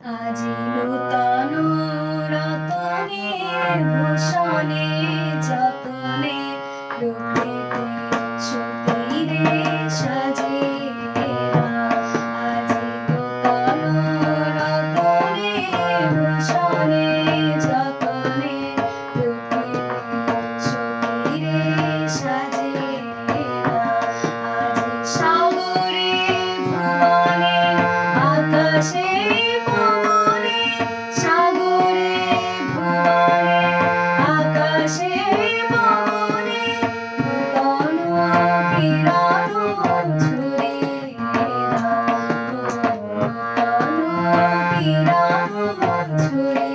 আজি নূতন রতনে ভূষণে যতনে প্রকৃতি to the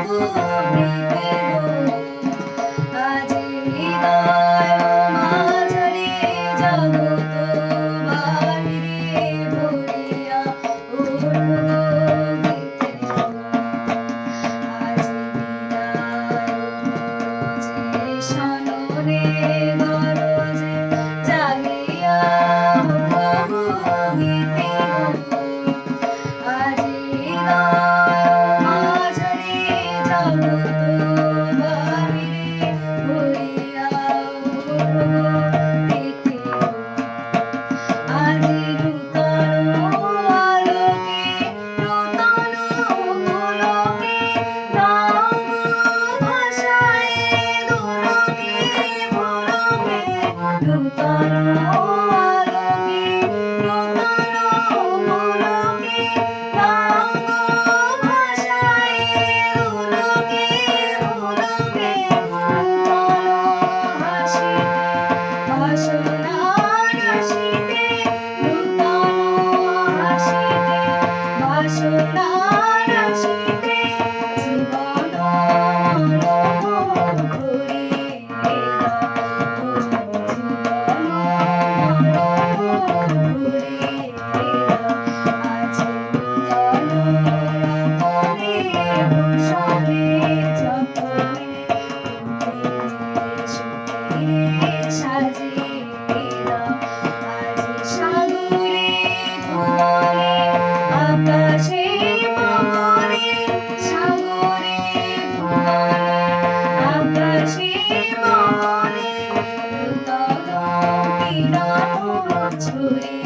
Oh, sweet.